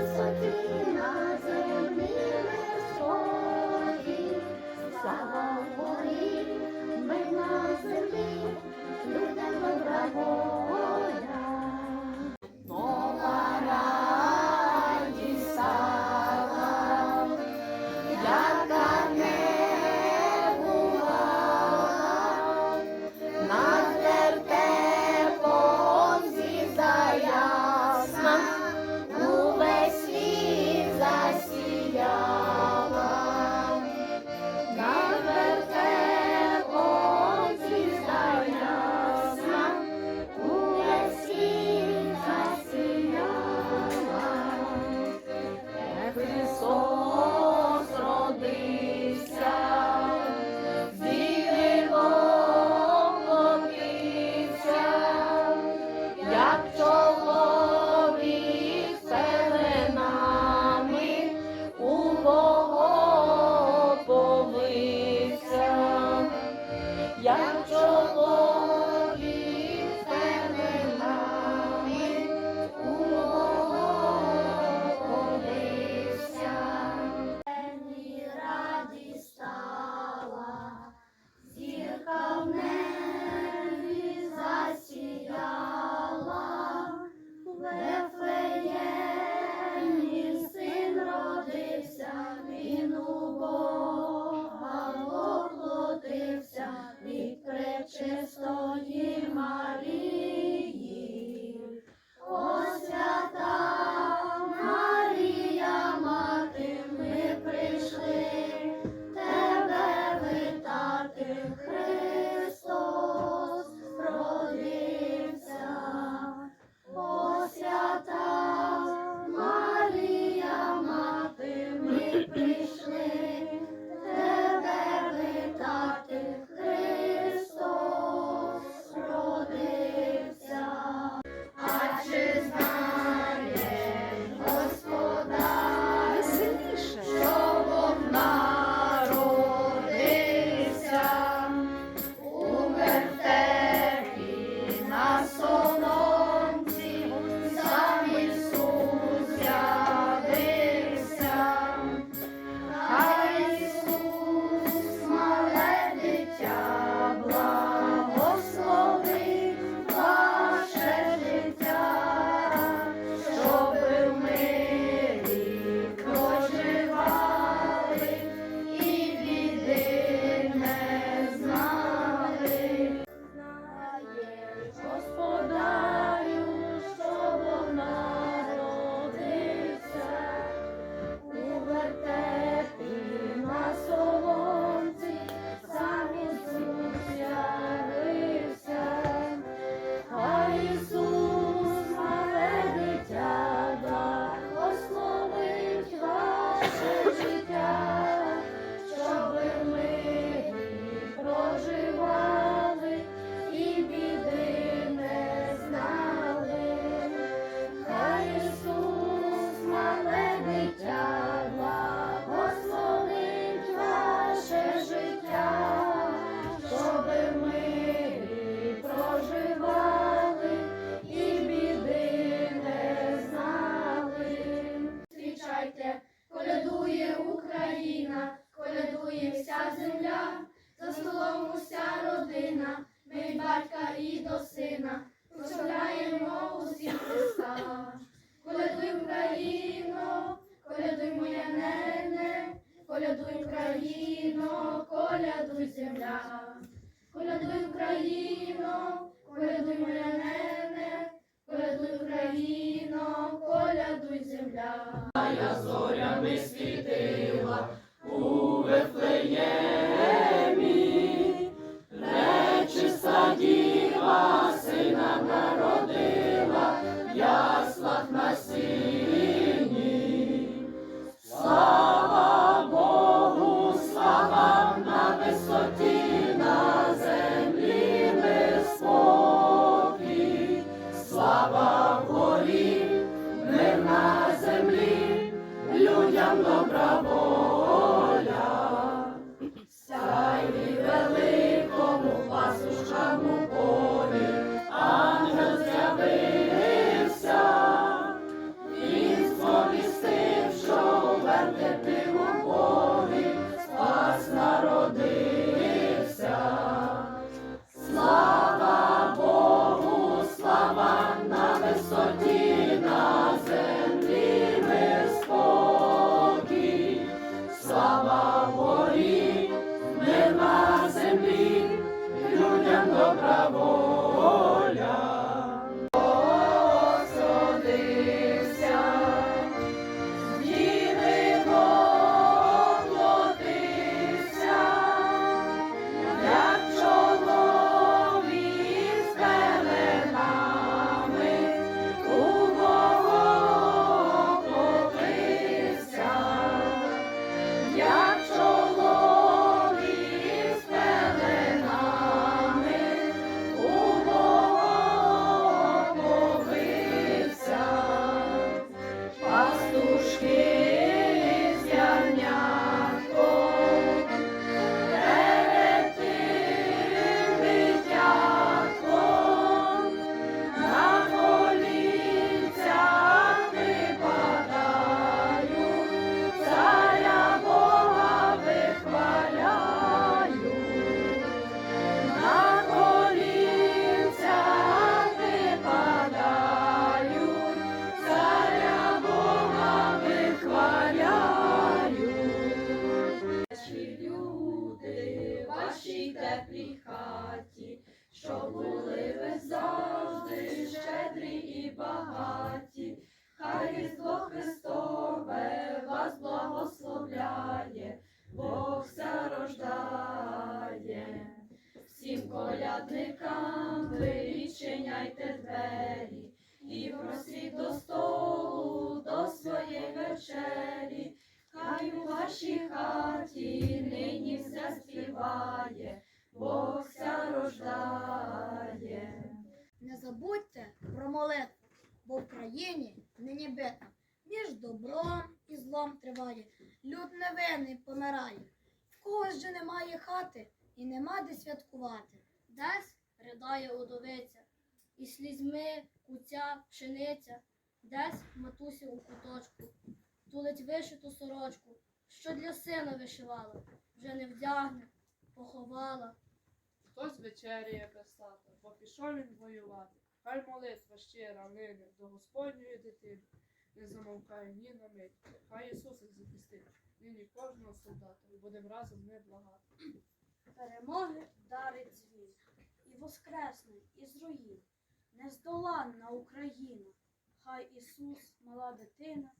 Christmas. наше життя. Колядуй Україно, колядуй моя нене, колядуй Україно, колядуй земля, колядуй Україно, колядуй моя нене, колядуй Україно, колядуй земля, А я зорями світ. I love you. Теплій хаті, що були ви завжди щедрі і багаті, хай Різдво Христове вас благословляє, Бог все рождає. Всім колядникам битва. Між добром і злом триває. Люд невинний помирає. В когось же немає хати і нема де святкувати. Десь ридає удовиця, і слізьми куця пшениця, десь матуся у куточку, тулить вишиту сорочку, що для сина вишивала, вже не вдягне, поховала. Хтось вечеряє без тата, бо пішов він воювати. Хай молитва щира нине до Господньої дитини не замовкає ні на мить. Хай Ісус їх захистить, нині кожного солдата, і будемо разом не благати. Перемоги дарить дзвін, і воскресне із руїн, нездоланна Україна, хай Ісус, мала дитина,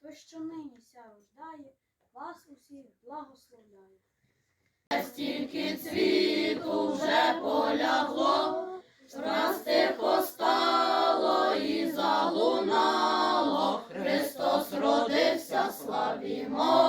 то що нині ся рождає, вас усіх благословляє. Стільки цвіту вже полягло, раз тихо стало і за. We Abimor.